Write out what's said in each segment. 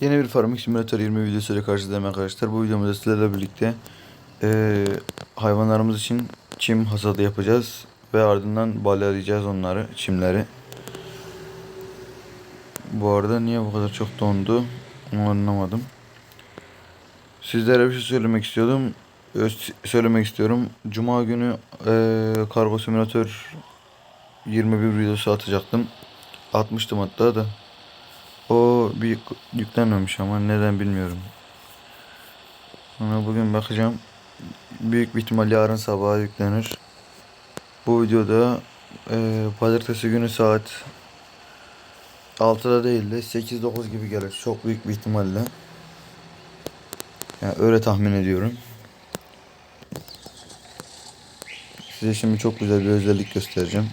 Yeni bir Farming Simulator 20 videosuyla karşınızdayım arkadaşlar. Bu videomuzda sizlerle birlikte eee, hayvanlarımız için çim hasadı yapacağız. Ve ardından balyalayacağız onları, çimleri. Bu arada niye bu kadar çok dondu onu anlamadım. Sizlere bir şey söylemek istiyordum. Öz- söylemek istiyorum. Cuma günü eee Kargo Simulator 21 videosu atacaktım. Atmıştım hatta da. O bir yüklenmemiş ama neden bilmiyorum. Ona bugün bakacağım. Büyük bir ihtimal yarın sabaha yüklenir. Bu videoda e, pazartesi günü saat 6'da değil de 8-9 gibi gelir. Çok büyük bir ihtimalle. Yani öyle tahmin ediyorum. Size şimdi çok güzel bir özellik göstereceğim.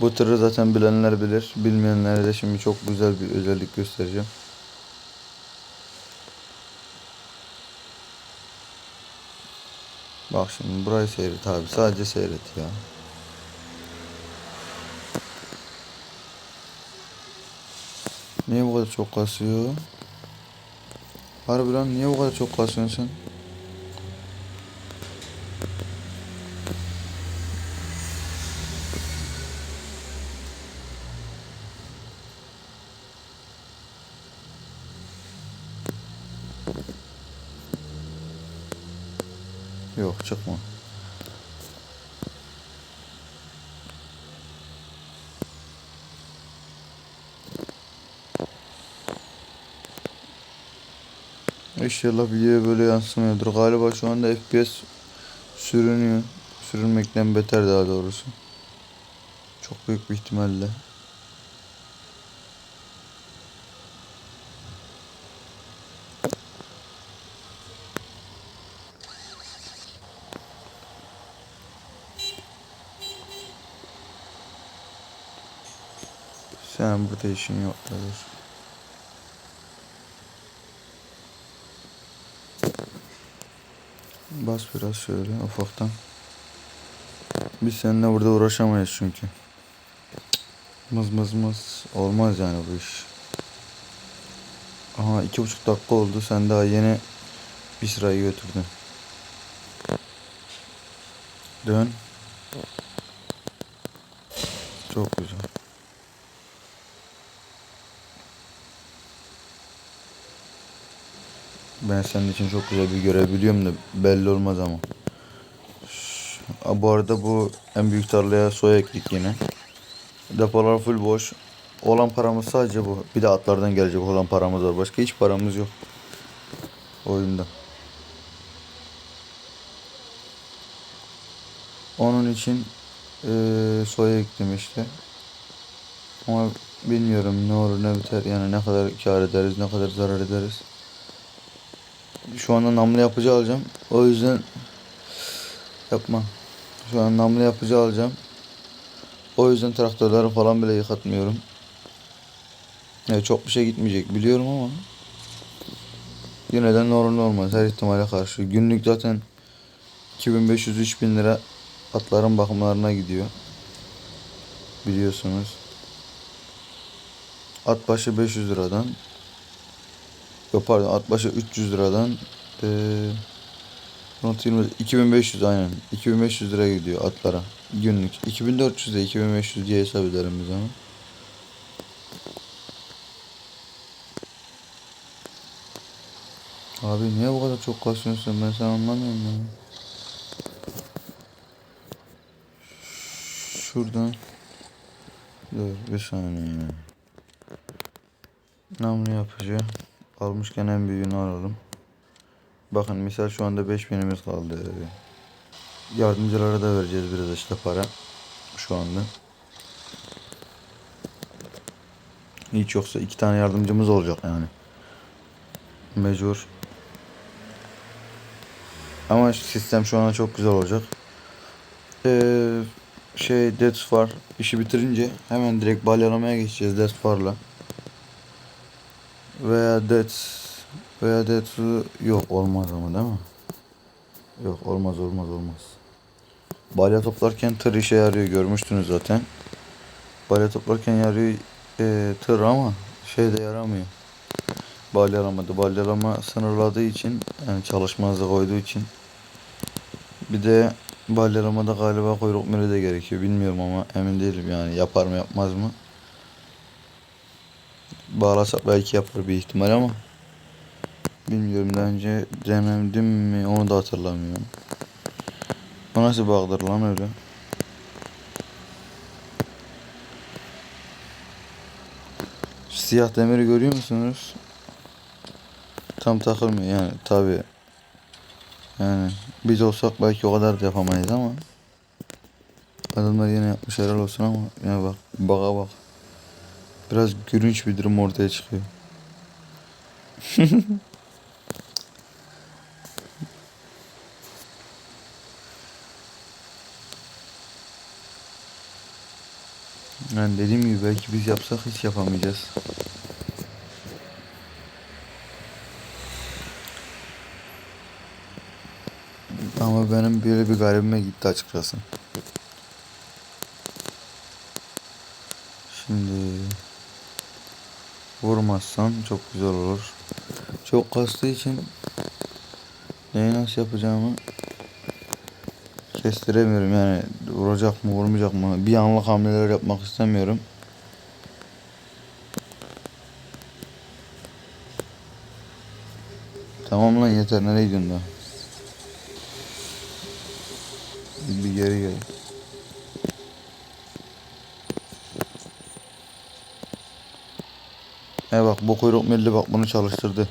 Bu tırı zaten bilenler bilir. Bilmeyenlere de şimdi çok güzel bir özellik göstereceğim. Bak şimdi burayı seyret abi. Sadece seyret ya. Niye bu kadar çok kasıyor? Harbi lan niye bu kadar çok kasıyorsun sen? Yok çıkma. İnşallah videoya böyle yansımıyordur. Galiba şu anda FPS sürünüyor. Sürünmekten beter daha doğrusu. Çok büyük bir ihtimalle. Sen burada işin yok. Dur. Bas biraz şöyle ufaktan. Biz seninle burada uğraşamayız çünkü. Mız mız mız olmaz yani bu iş. Aha iki buçuk dakika oldu. Sen daha yeni bir sırayı götürdün. Dön. Çok güzel. Ben senin için çok güzel bir görev biliyorum da belli olmaz ama. Bu arada bu en büyük tarlaya soya ektik yine. Depolar full boş. Olan paramız sadece bu. Bir de atlardan gelecek olan paramız var. Başka hiç paramız yok. Oyunda. Onun için eee soya ektim işte. Ama bilmiyorum ne olur ne biter. Yani ne kadar kar ederiz ne kadar zarar ederiz. Şu anda namlu yapıcı alacağım. O yüzden yapma. Şu an namlu yapıcı alacağım. O yüzden traktörleri falan bile yıkatmıyorum. Ya çok bir şey gitmeyecek biliyorum ama yine de normal olmaz her ihtimale karşı. Günlük zaten 2500-3000 lira atların bakımlarına gidiyor. Biliyorsunuz. At başı 500 liradan Yok pardon at başı 300 liradan 20 2500 aynen 2500 lira gidiyor atlara günlük 2400 de 2500 diye hesap ederim biz ama. Abi niye bu kadar çok kasıyorsun ben sen anlamıyorum ya. Şuradan Dur bir saniye. Namlu yapıcı. Almışken en büyüğünü alalım. Bakın misal şu anda 5000'imiz kaldı. Yardımcılara da vereceğiz biraz işte para. Şu anda. Hiç yoksa iki tane yardımcımız olacak yani. Mecbur. Ama sistem şu anda çok güzel olacak. Ee, şey Death var. işi bitirince hemen direkt balyalamaya geçeceğiz Death Far'la. Veya Death veya Death yok olmaz ama değil mi? Yok olmaz olmaz olmaz. Balya toplarken tır işe yarıyor görmüştünüz zaten. Balya toplarken yarıyor e, tır ama şey de yaramıyor. balyalamadı. Balyalama sınırladığı için yani çalışmazlık koyduğu için bir de balyalamada galiba kuyruk miri de gerekiyor. Bilmiyorum ama emin değilim yani yapar mı yapmaz mı. Bağlasak belki yapar bir ihtimal ama bilmiyorum daha önce denedim mi onu da hatırlamıyorum. Bu nasıl bağdır lan öyle? Siyah demiri görüyor musunuz? Tam takılmıyor yani tabi. Yani biz olsak belki o kadar da yapamayız ama Adamlar yine yapmış helal olsun ama ya bak baka bak. Biraz gülünç bir durum ortaya çıkıyor. Yani dediğim gibi belki biz yapsak hiç yapamayacağız. Ama benim böyle bir garibime gitti açıkçası. Şimdi vurmazsam çok güzel olur. Çok kastığı için neyi nasıl yapacağımı kestiremiyorum yani vuracak mı vurmayacak mı bir anlık hamleler yapmak istemiyorum. Tamam lan yeter nereye gidiyorsun daha? Bir geri gel. He bak bu kuyruk milli bak bunu çalıştırdı.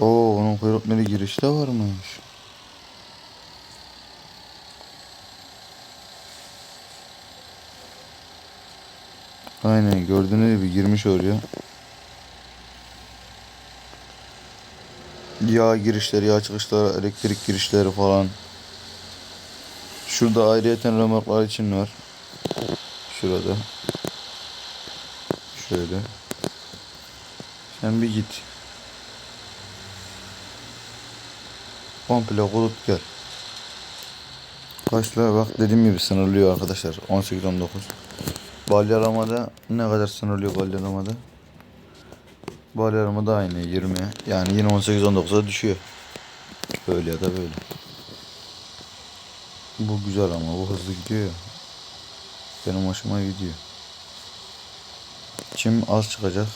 Oo onun kuyruk milli girişte varmış. Aynen gördüğünüz gibi girmiş oraya. Yağ girişleri, yağ çıkışları, elektrik girişleri falan. Şurada ayrıyeten römorklar için var. Şurada. Şöyle. Sen bir git. Komple kurut gel. Kaçla bak dediğim gibi sınırlıyor arkadaşlar. 18-19. Balyalamada ne kadar sınırlıyor balyalamada? Balyalamada aynı 20. Yani yine 18-19'a düşüyor. Böyle ya da böyle. Bu güzel ama bu hızlı gidiyor ya. Benim hoşuma gidiyor. Çim az çıkacak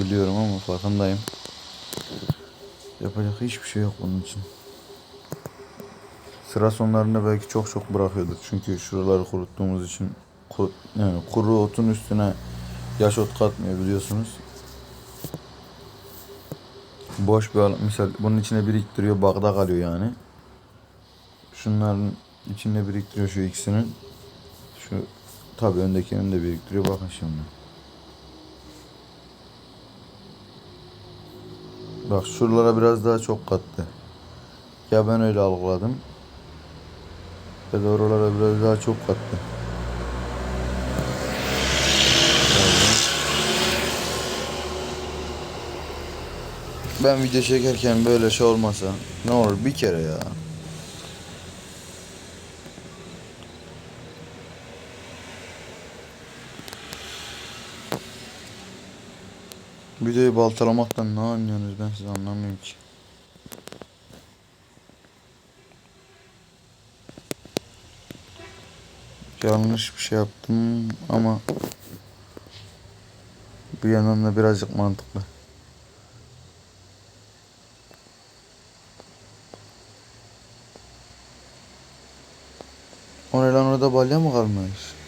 biliyorum ama farkındayım. Yapacak hiçbir şey yok bunun için. Sıra sonlarında belki çok çok bırakıyordur. Çünkü şuraları kuruttuğumuz için yani kuru otun üstüne yaş ot katmıyor biliyorsunuz. Boş bir alan. Misal bunun içine biriktiriyor bagda kalıyor yani. Şunların içinde biriktiriyor şu ikisinin. Şu tabi öndekinin de biriktiriyor. Bakın şimdi. Bak şuralara biraz daha çok kattı. Ya ben öyle algıladım. Ya da oralara biraz daha çok kattı. Ben video çekerken böyle şey olmasa ne olur bir kere ya. Videoyu baltalamaktan ne anlıyorsunuz ben size anlamıyorum ki. Yanlış bir şey yaptım ama bir yandan da birazcık mantıklı. O ne lan orada balya mı kalmış?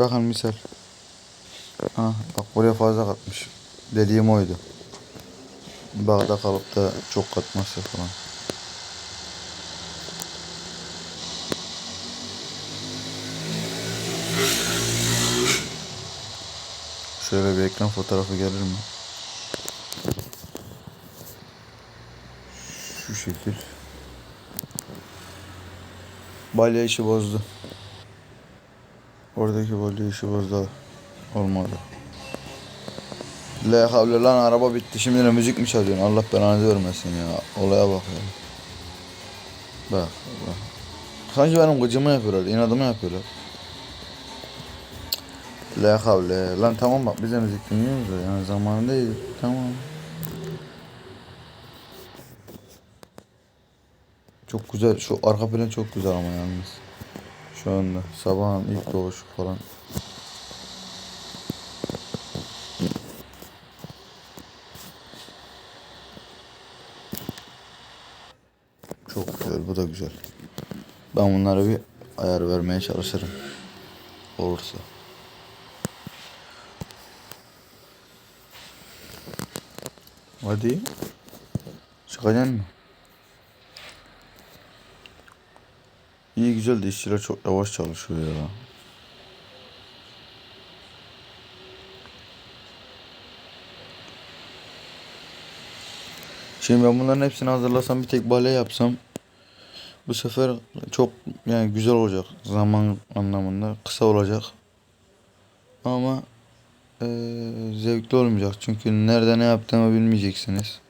Bakın misal. Ha, bak buraya fazla katmış. Dediğim oydu. Bağda kalıp da çok katmazsa falan. Şöyle bir ekran fotoğrafı gelir mi? Şu şekil. Balya işi bozdu. Oradaki balya işi bozdu. Olmadı. Havle lan araba bitti. Şimdi de müzik mi çalıyorsun? Allah belanı vermesin ya. Olaya bak ya. Bak bak. Sanki benim gıcımı yapıyorlar, inadımı yapıyorlar. La havle. Lan tamam bak bize müzik dinliyoruz da yani zamanı değil. Tamam. Çok güzel. Şu arka plan çok güzel ama yalnız. Şu anda sabahın ilk doğuşu falan. Çok güzel. Bu da güzel. Ben bunlara bir ayar vermeye çalışırım. Olursa. Hadi. Çıkacaksın mı? Güzel de işçiler çok yavaş çalışıyor ya. Şimdi ben bunların hepsini hazırlasam bir tek bale yapsam bu sefer çok yani güzel olacak zaman anlamında kısa olacak ama eee, zevkli olmayacak çünkü nerede ne yaptığımı bilmeyeceksiniz.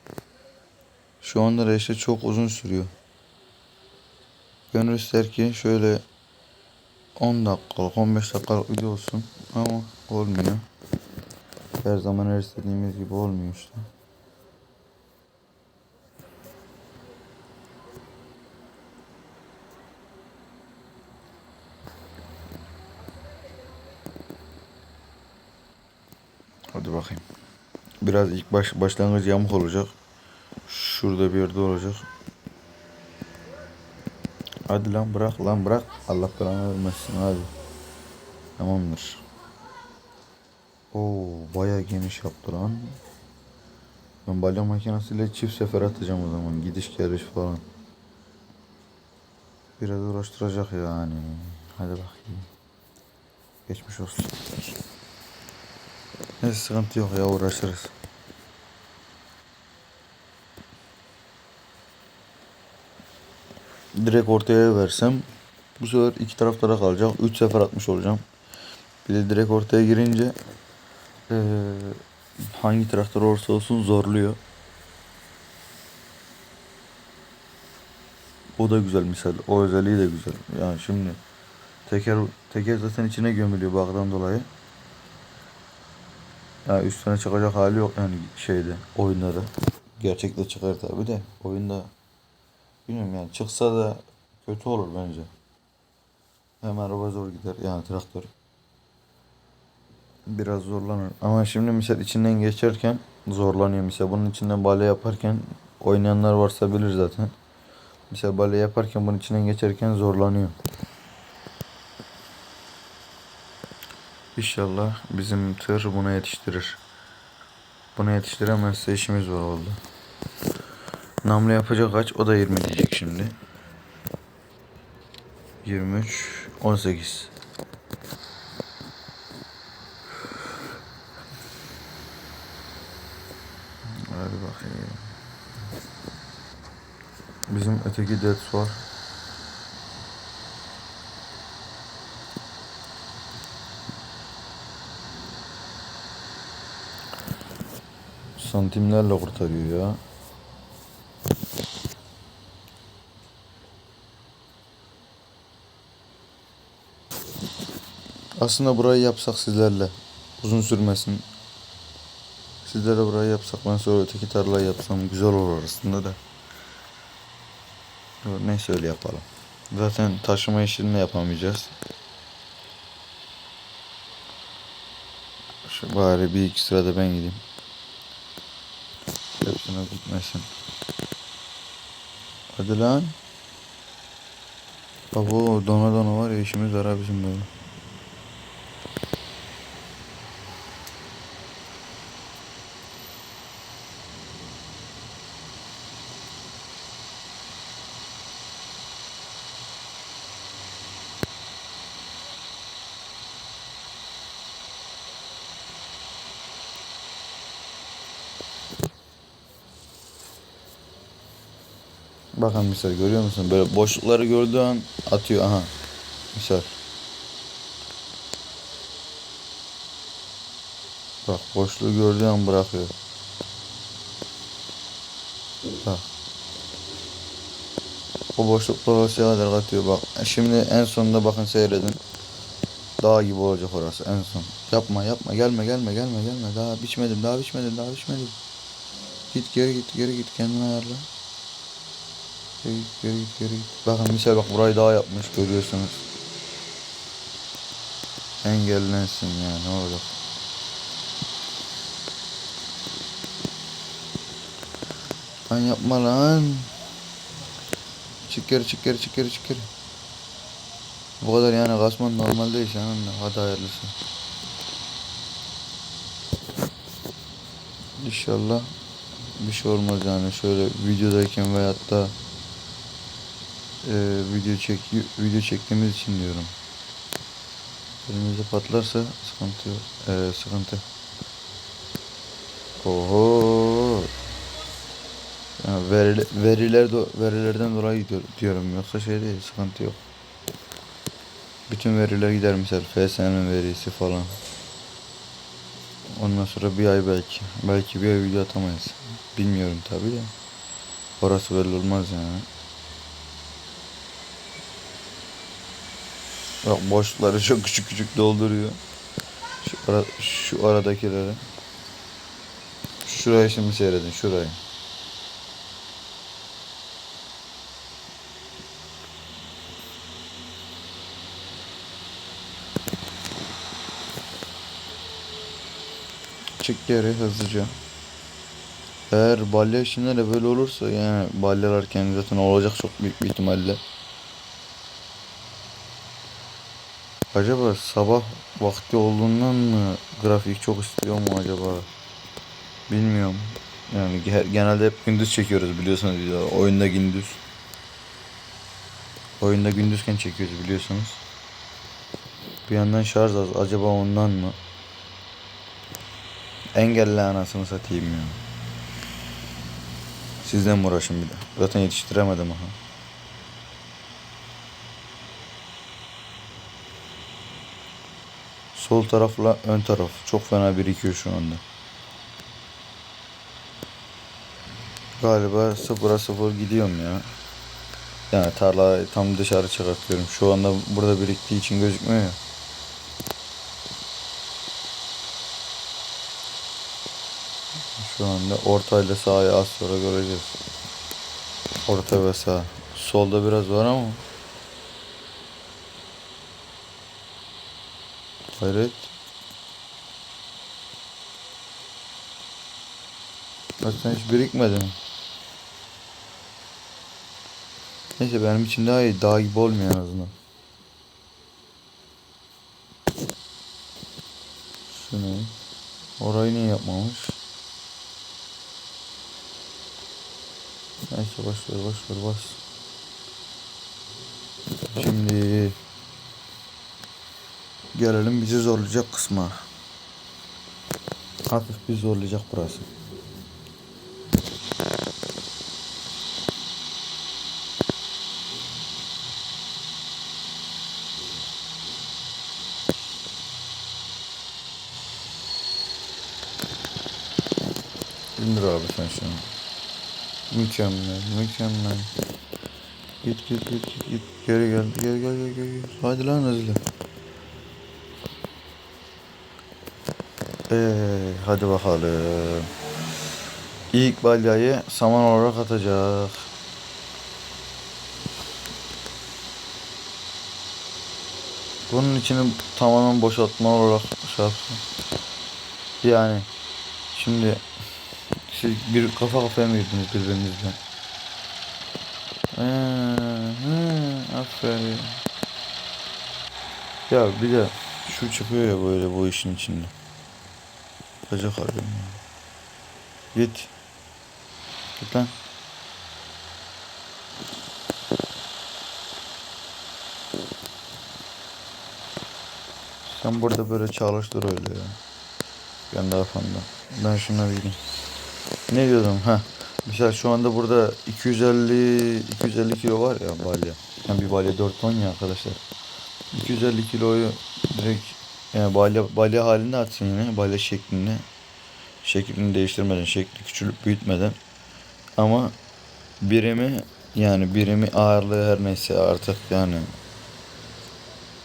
Şu anda reşte çok uzun sürüyor. Gönül ister ki şöyle 10 dakikalık 15 dakikalık video olsun ama olmuyor. Her zaman her istediğimiz gibi olmuyor işte. Hadi bakayım. Biraz ilk baş başlangıç yamuk olacak. Şurada bir yerde olacak. Hadi lan bırak lan bırak. Allah belanı vermesin hadi. Tamamdır. Oo bayağı geniş yaptı lan. Ben balya makinesiyle çift sefer atacağım o zaman. Gidiş geliş falan. Biraz uğraştıracak yani. Hadi bakayım. Geçmiş olsun. Neyse sıkıntı yok ya uğraşırız. Direkt ortaya versem bu sefer iki tarafta da kalacak. Üç sefer atmış olacağım. Bir de direkt ortaya girince eee, hangi traktör olursa olsun zorluyor. O da güzel misal. O özelliği de güzel. Yani şimdi teker teker zaten içine gömülüyor baktan dolayı. Ya üstüne çıkacak hali yok yani şeyde oyunda da. Gerçekte çıkar tabi de oyunda bilmiyorum yani çıksa da kötü olur bence. Hem araba zor gider yani traktör. Biraz zorlanır. Ama şimdi misal içinden geçerken zorlanıyor. Misal bunun içinden bale yaparken oynayanlar varsa bilir zaten. Misal bale yaparken bunun içinden geçerken zorlanıyor. İnşallah bizim tır buna yetiştirir. Buna yetiştiremezse işimiz var oldu. Namlu yapacak kaç? O da 20 diyecek şimdi. 23, 18. Hadi bakayım. Bizim öteki Deads var. Santimlerle kurtarıyor ya. Aslında burayı yapsak sizlerle. Uzun sürmesin. Sizlere burayı yapsak ben sonra öteki tarlayı yapsam güzel olur aslında da. Neyse öyle yapalım. Zaten taşıma işini yapamayacağız. Şu bari bir iki sırada ben gideyim. Hepsine gitmesin. Hadi lan. Baba dona dona var ya işimiz var bizim böyle. Bakın misal görüyor musun? Böyle boşlukları gördüğü an atıyor. Aha. Misal. Bak boşluğu gördüğü an bırakıyor. Bak. O boşluklar orasıya kadar katıyor bak. Şimdi en sonunda bakın seyredin. Dağ gibi olacak orası en son. Yapma yapma gelme gelme gelme gelme. Daha biçmedim daha biçmedim daha biçmedim. Git geri git geri git kendini ayarla. Geri git geri git geri git. Bakın misal bak burayı daha yapmış görüyorsunuz. Engellensin ya ne olacak. Lan yapma lan. Çık geri çık geri. Bu kadar yani kasman normal değil sen anla. Hadi hayırlısı. İnşallah bir şey olmaz yani şöyle videodayken veyahut da e, video çek video çektiğimiz için diyorum. Elimizde patlarsa sıkıntı. E, sıkıntı. Oho. Yani verili, veriler do- verilerden dolayı diyor- diyorum yoksa şey değil sıkıntı yok. Bütün veriler gider mesela FSN'in verisi falan. Ondan sonra bir ay belki. Belki bir ay video atamayız. Bilmiyorum tabi de. Orası belli olmaz yani. Bak boşlukları çok küçük küçük dolduruyor. Şu, ara, şu aradakileri. Şurayı şimdi seyredin şurayı. Çık geri hızlıca. Eğer balya işinde de böyle olursa yani balyalarken zaten olacak çok büyük bir ihtimalle. Acaba sabah vakti olduğundan mı grafik çok istiyor mu acaba? Bilmiyorum. Yani ge- genelde hep gündüz çekiyoruz biliyorsunuz videoları. Oyunda gündüz. Oyunda gündüzken çekiyoruz biliyorsunuz. Bir yandan şarj az. Acaba ondan mı? Engelle anasını satayım ya. Sizden mi uğraşın bir de? Zaten yetiştiremedim aha. Sol tarafla ön taraf çok fena birikiyor şu anda. Galiba sıfıra sıfır gidiyorum ya. Yani tarlayı tam dışarı çıkartıyorum. Şu anda burada biriktiği için gözükmüyor ya. Şu anda orta ile sağı az sonra göreceğiz. Orta ve sağ. Solda biraz var ama. Hayret. Zaten hiç birikmedi mi? Neyse benim için daha iyi. Dağ gibi olmuyor en azından. Şunu. Orayı niye yapmamış? Neyse boş ver boş ver bas. Şimdi gelelim bizi zorlayacak kısma. Hafif bir zorlayacak burası. İndir abi sen şunu. Mükemmel, mükemmel. Git git git git git. Geri gel, gel gel gel gel. gel. Hadi lan hızlı. Ee, hadi bakalım. İlk balyayı saman olarak atacak. Bunun içini tamamen boşaltma olarak şey yapsın. Yani şimdi siz bir kafa kafaya mı girdiniz birbirinizle? Ee, he, aferin. Ya bir de şu çıkıyor ya böyle bu işin içinde. Bacak arıyorum ya. Git. Git lan. Sen burada böyle çalıştır öyle ya. Ben daha fazla. Ben şuna bileyim. Ne diyordum ha? Mesela şu anda burada 250 250 kilo var ya balya. Yani bir balya 4 ton ya arkadaşlar. 250 kiloyu direkt yani balya balya halinde atsın yine balya şeklinde. Şeklini değiştirmeden, şekli küçülüp büyütmeden. Ama birimi Yani birimi ağırlığı her neyse artık yani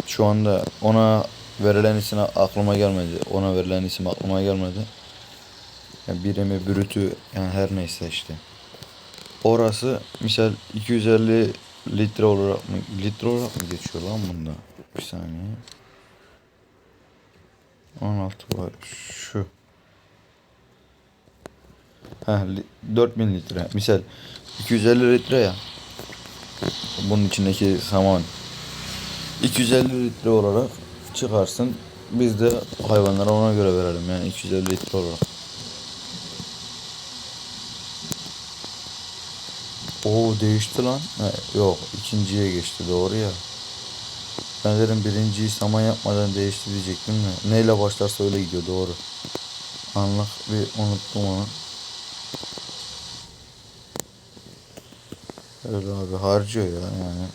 şu anda ona verilen isim aklıma gelmedi. Ona verilen isim aklıma gelmedi. Yani birimi brütü yani her neyse işte. Orası misal 250 litre olarak mı litre olarak mı geçiyor lan bunda? Bir saniye. 16 var şu. Ha 4000 litre. Misal 250 litre ya. Bunun içindeki saman 250 litre olarak çıkarsın. Biz de hayvanlara ona göre verelim yani 250 litre olarak. Oo değişti lan. He, yok ikinciye geçti doğru ya. Dedim birinciyi saman yapmadan değişti diyecektim de. Neyle başlarsa öyle gidiyor doğru. Anlık bir unuttum onu. Öyle abi harcıyor ya yani.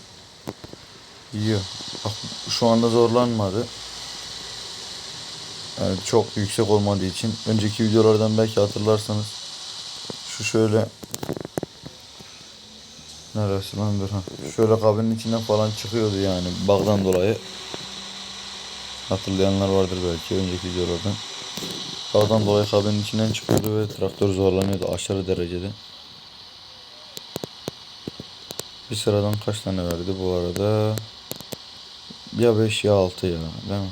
Yiyor. Bak şu anda zorlanmadı. Yani çok yüksek olmadığı için. Önceki videolardan belki hatırlarsanız. Şu şöyle Neresi lan dur ha. Şöyle kabinin içinden falan çıkıyordu yani bağdan dolayı. Hatırlayanlar vardır belki önceki videolardan. Bağdan dolayı kabinin içinden çıkıyordu ve traktör zorlanıyordu aşırı derecede. Bir sıradan kaç tane verdi bu arada? Ya 5 ya 6 ya değil mi?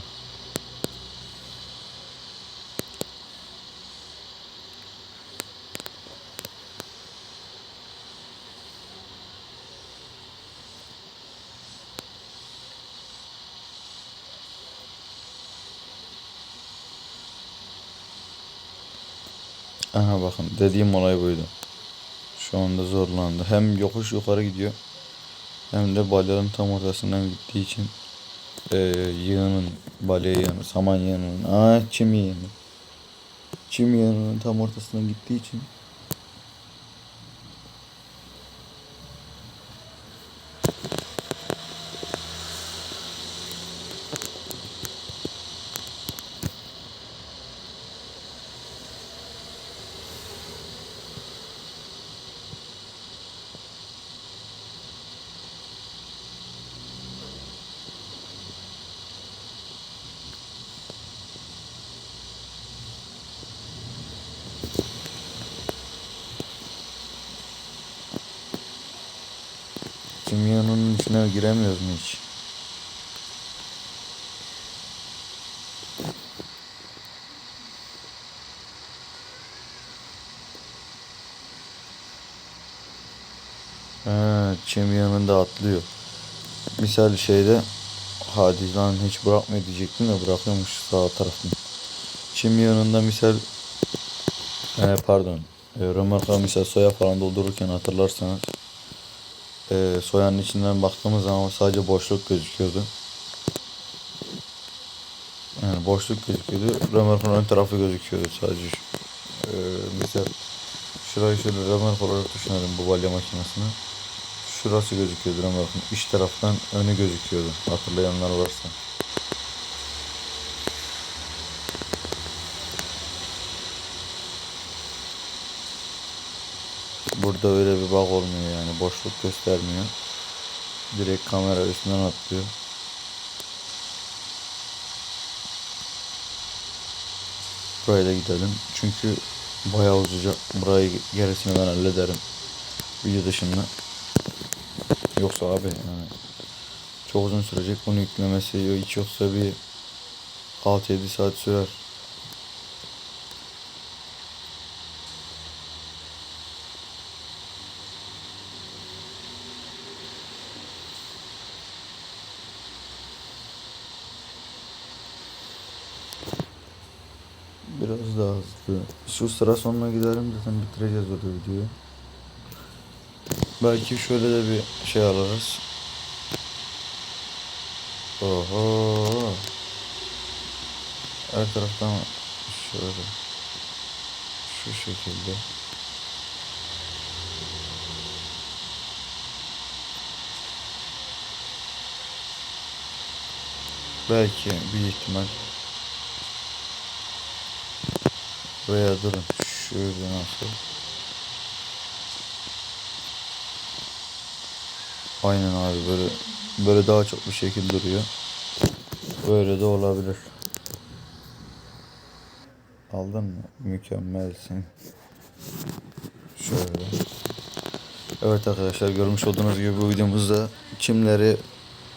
Aha bakın dediğim olay buydu. Şu anda zorlandı. Hem yokuş yukarı gidiyor. Hem de balyanın tam ortasından gittiği için e, yığının, balya yığını, saman yığının, aa çim yığını. Çim yığının tam ortasından gittiği için çim içine giremiyoruz mu hiç? Ha, çim yanında atlıyor. Misal şeyde hadi hiç bırakmıyor diyecektim de bırakıyormuş sağ tarafını. Çim yanında misal e, pardon e, römarka misal soya falan doldururken hatırlarsanız e, soyanın içinden baktığımız zaman sadece boşluk gözüküyordu. Yani boşluk gözüküyordu. Römarkın ön tarafı gözüküyordu sadece. E, misal şurayı şöyle römark olarak düşünelim bu balya makinesini. Şurası gözüküyordu römarkın. İç taraftan önü gözüküyordu. Hatırlayanlar varsa. Burada öyle bir bak olmuyor yani. Boşluk göstermiyor. Direkt kamera üstünden atlıyor. Buraya da gidelim. Çünkü bayağı uzayacak. Burayı gerisini ben hallederim. Video dışında. Yoksa abi yani çok uzun sürecek bunu yüklemesi. Hiç yoksa bir 6-7 saat sürer. Biraz daha hızlı. Şu sıra sonuna gidelim zaten bitireceğiz orada videoyu. Belki şöyle de bir şey alırız. Oho. Her taraftan şöyle. Şu şekilde. Belki bir ihtimal Veya durun şöyle nasıl Aynen abi böyle böyle daha çok bir şekil duruyor. Böyle de olabilir. Aldın mı? Mükemmelsin. Şöyle. Evet arkadaşlar görmüş olduğunuz gibi bu videomuzda çimleri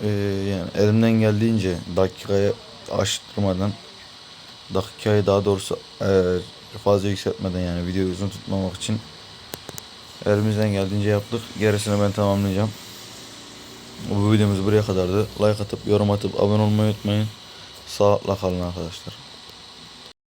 e, yani elimden geldiğince dakikaya aştırmadan dakikayı daha doğrusu e, fazla yükseltmeden yani videoyu uzun tutmamak için elimizden geldiğince yaptık. Gerisini ben tamamlayacağım. Bu videomuz buraya kadardı. Like atıp yorum atıp abone olmayı unutmayın. Sağlıkla kalın arkadaşlar.